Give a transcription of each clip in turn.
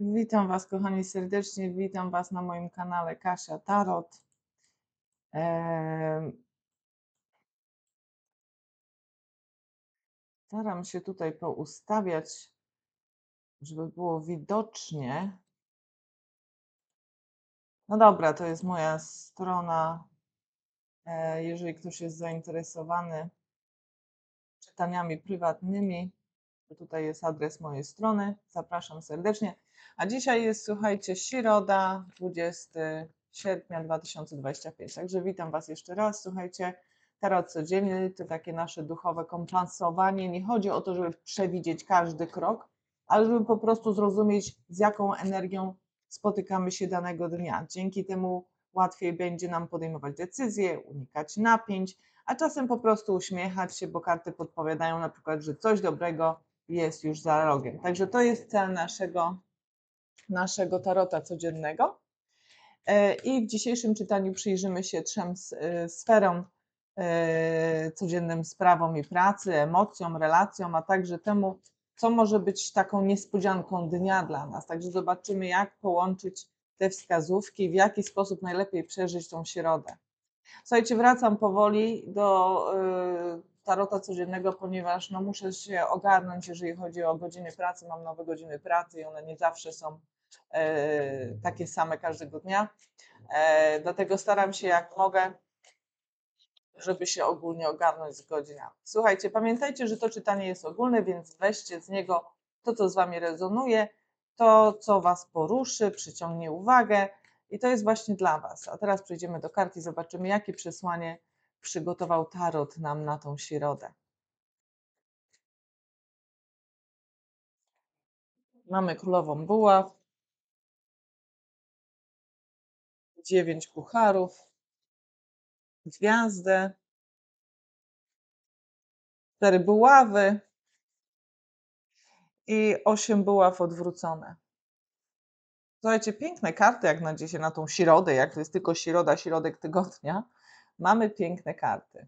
Witam Was, kochani, serdecznie. Witam Was na moim kanale Kasia Tarot. Staram się tutaj poustawiać, żeby było widocznie. No dobra, to jest moja strona. E, Jeżeli ktoś jest zainteresowany czytaniami prywatnymi, tutaj jest adres mojej strony. Zapraszam serdecznie. A dzisiaj jest, słuchajcie, środa, 20 sierpnia 2025. Także witam Was jeszcze raz. Słuchajcie, tarot codzienny to takie nasze duchowe kompensowanie. Nie chodzi o to, żeby przewidzieć każdy krok, ale żeby po prostu zrozumieć, z jaką energią spotykamy się danego dnia. Dzięki temu łatwiej będzie nam podejmować decyzje, unikać napięć, a czasem po prostu uśmiechać się, bo karty podpowiadają na przykład, że coś dobrego jest już za rogiem. Także to jest cel naszego, naszego tarota codziennego. E, I w dzisiejszym czytaniu przyjrzymy się trzem e, sferom, e, codziennym sprawom i pracy, emocjom, relacjom, a także temu, co może być taką niespodzianką dnia dla nas. Także zobaczymy, jak połączyć te wskazówki, w jaki sposób najlepiej przeżyć tą środę. Słuchajcie, wracam powoli do tarota codziennego, ponieważ no, muszę się ogarnąć, jeżeli chodzi o godziny pracy. Mam nowe godziny pracy i one nie zawsze są e, takie same każdego dnia. E, dlatego staram się jak mogę, żeby się ogólnie ogarnąć z godzinami. Słuchajcie, pamiętajcie, że to czytanie jest ogólne, więc weźcie z niego to, co z Wami rezonuje, to, co Was poruszy, przyciągnie uwagę i to jest właśnie dla Was. A teraz przejdziemy do kart i zobaczymy, jakie przesłanie przygotował Tarot nam na tą środę. Mamy królową buław, dziewięć pucharów, gwiazdę, cztery buławy i osiem buław odwrócone. Słuchajcie, piękne karty jak na dzisiaj, na tą środę, jak to jest tylko środa, środek tygodnia. Mamy piękne karty.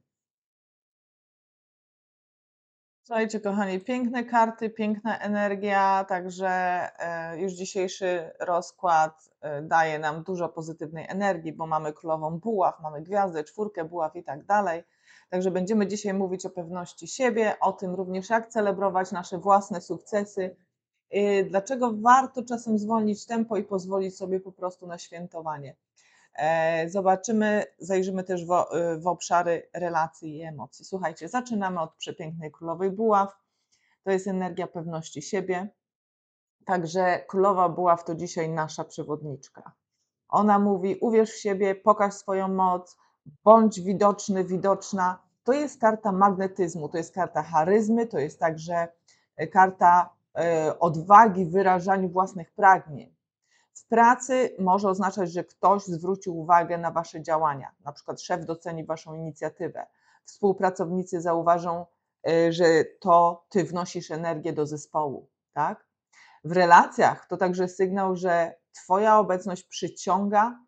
Słuchajcie, kochani, piękne karty, piękna energia, także e, już dzisiejszy rozkład e, daje nam dużo pozytywnej energii, bo mamy królową buław, mamy gwiazdę, czwórkę buław i tak dalej. Także będziemy dzisiaj mówić o pewności siebie, o tym również, jak celebrować nasze własne sukcesy, y, dlaczego warto czasem zwolnić tempo i pozwolić sobie po prostu na świętowanie. E, Zobaczymy, zajrzymy też w, y, w obszary relacji i emocji. Słuchajcie, zaczynamy od przepięknej królowej buław. To jest energia pewności siebie. Także królowa buław to dzisiaj nasza przewodniczka. Ona mówi: uwierz w siebie, pokaż swoją moc, bądź widoczny, widoczna. To jest karta magnetyzmu, to jest karta charyzmy, to jest także karta e, odwagi w wyrażaniu własnych pragnień. W pracy może oznaczać, że ktoś zwrócił uwagę na Wasze działania, na przykład szef doceni Waszą inicjatywę, współpracownicy zauważą, y, że to Ty wnosisz energię do zespołu, tak? W relacjach to także sygnał, że Twoja obecność przyciąga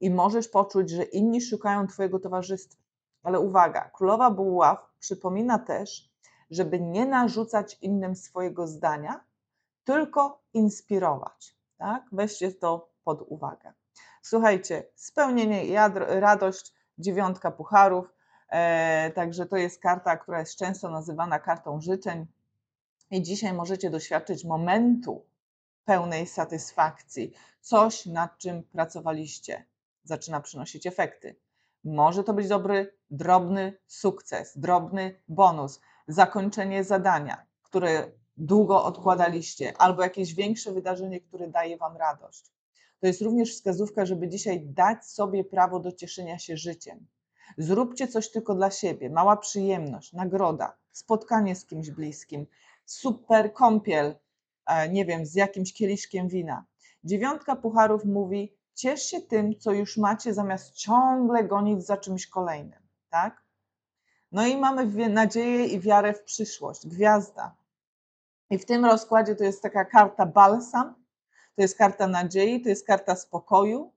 i możesz poczuć, że inni szukają Twojego towarzystwa. Ale uwaga, królowa buław przypomina też, żeby nie narzucać innym swojego zdania, tylko inspirować. Tak? Weźcie to pod uwagę. Słuchajcie, spełnienie i radość, dziewiątka pucharów. E, także to jest karta, która jest często nazywana kartą życzeń. I dzisiaj możecie doświadczyć momentu pełnej satysfakcji. Coś, nad czym pracowaliście, zaczyna przynosić efekty. Może to być dobry, drobny sukces, drobny bonus, zakończenie zadania, które długo odkładaliście, albo jakieś większe wydarzenie, które daje Wam radość. To jest również wskazówka, żeby dzisiaj dać sobie prawo do cieszenia się życiem. Zróbcie coś tylko dla siebie, mała przyjemność, nagroda, spotkanie z kimś bliskim, super kąpiel, e, nie wiem, z jakimś kieliszkiem wina. Dziewiątka pucharów mówi: ciesz się tym, co już macie, zamiast ciągle gonić za czymś kolejnym, tak? No i mamy nadzieję i wiarę w przyszłość, gwiazda. I w tym rozkładzie to jest taka karta balsam, to jest karta nadziei, to jest karta spokoju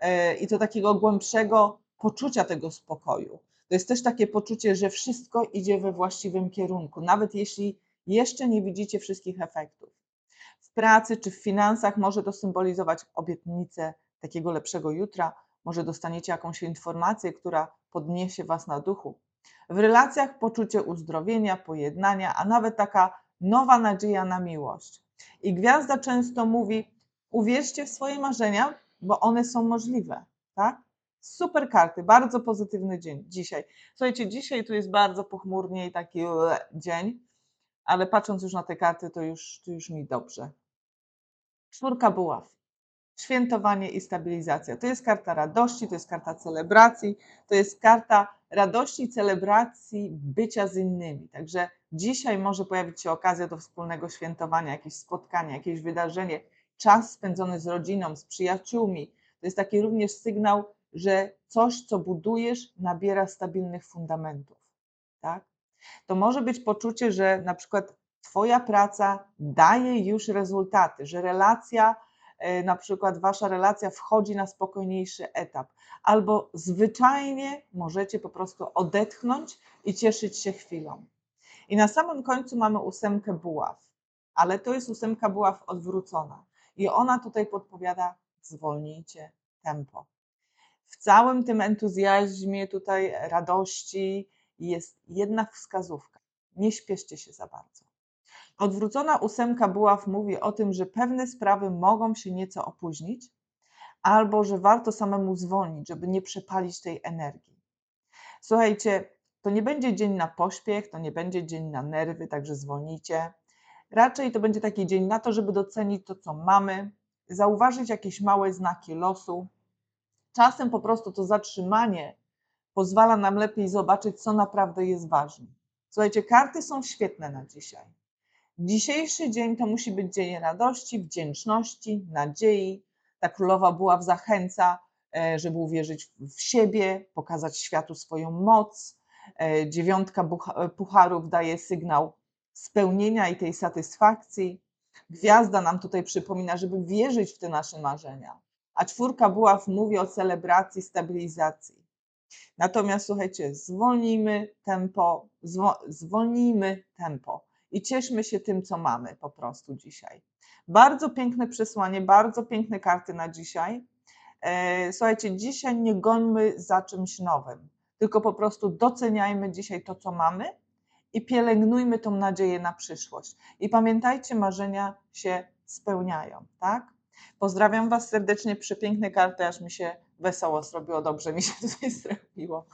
e, i to takiego głębszego poczucia tego spokoju. To jest też takie poczucie, że wszystko idzie we właściwym kierunku, nawet jeśli jeszcze nie widzicie wszystkich efektów. W pracy czy w finansach może to symbolizować obietnicę takiego lepszego jutra. Może dostaniecie jakąś informację, która podniesie Was na duchu. W relacjach poczucie uzdrowienia, pojednania, a nawet taka nowa nadzieja na miłość. I gwiazda często mówi: uwierzcie w swoje marzenia, bo one są możliwe. Tak? Super karty, bardzo pozytywny dzień dzisiaj. Słuchajcie, dzisiaj tu jest bardzo pochmurnie i taki dzień, ale patrząc już na te karty, to już, to już mi dobrze. Czwórka buław. Świętowanie i stabilizacja. To jest karta radości, to jest karta celebracji, to jest karta radości i celebracji bycia z innymi. Także dzisiaj może pojawić się okazja do wspólnego świętowania, jakieś spotkanie, jakieś wydarzenie, czas spędzony z rodziną, z przyjaciółmi. To jest taki również sygnał, że coś, co budujesz, nabiera stabilnych fundamentów. Tak? To może być poczucie, że na przykład Twoja praca daje już rezultaty, że relacja, na przykład Wasza relacja wchodzi na spokojniejszy etap, albo zwyczajnie możecie po prostu odetchnąć i cieszyć się chwilą. I na samym końcu mamy ósemkę buław, ale to jest ósemka buław odwrócona. I ona tutaj podpowiada: zwolnijcie tempo. W całym tym entuzjazmie, tutaj radości jest jedna wskazówka. Nie śpieszcie się za bardzo. Odwrócona ósemka buław mówi o tym, że pewne sprawy mogą się nieco opóźnić, albo że warto samemu zwolnić, żeby nie przepalić tej energii. Słuchajcie, to nie będzie dzień na pośpiech, to nie będzie dzień na nerwy, także zwolnijcie. Raczej to będzie taki dzień na to, żeby docenić to, co mamy, zauważyć jakieś małe znaki losu. Czasem po prostu to zatrzymanie pozwala nam lepiej zobaczyć, co naprawdę jest ważne. Słuchajcie, karty są świetne na dzisiaj. Dzisiejszy dzień to musi być dzień radości, wdzięczności, nadziei. Ta królowa buław zachęca, e, żeby uwierzyć w siebie, pokazać światu swoją moc. E, dziewiątka pucharów daje sygnał spełnienia i tej satysfakcji. Gwiazda nam tutaj przypomina, żeby wierzyć w te nasze marzenia. A czwórka buław mówi o celebracji, stabilizacji. Natomiast słuchajcie, zwolnijmy tempo, zwolnijmy tempo i cieszmy się tym, co mamy po prostu dzisiaj. Bardzo piękne przesłanie, bardzo piękne karty na dzisiaj. E, słuchajcie, dzisiaj nie gońmy za czymś nowym, tylko po prostu doceniajmy dzisiaj to, co mamy i pielęgnujmy tą nadzieję na przyszłość. I pamiętajcie, marzenia się spełniają, tak? Pozdrawiam Was serdecznie, przepiękne karty, aż mi się wesoło zrobiło, dobrze mi się tutaj zrobiło.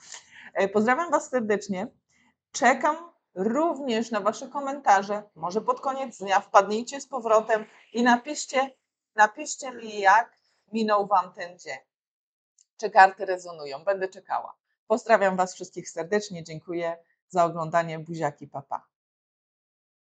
E, pozdrawiam Was serdecznie. Czekam również na Wasze komentarze. Może pod koniec dnia wpadnijcie z powrotem i napiszcie, napiszcie mi, jak minął Wam ten dzień. Czy karty rezonują? Będę czekała. Pozdrawiam Was wszystkich serdecznie. Dziękuję za oglądanie. Buziaki, papa.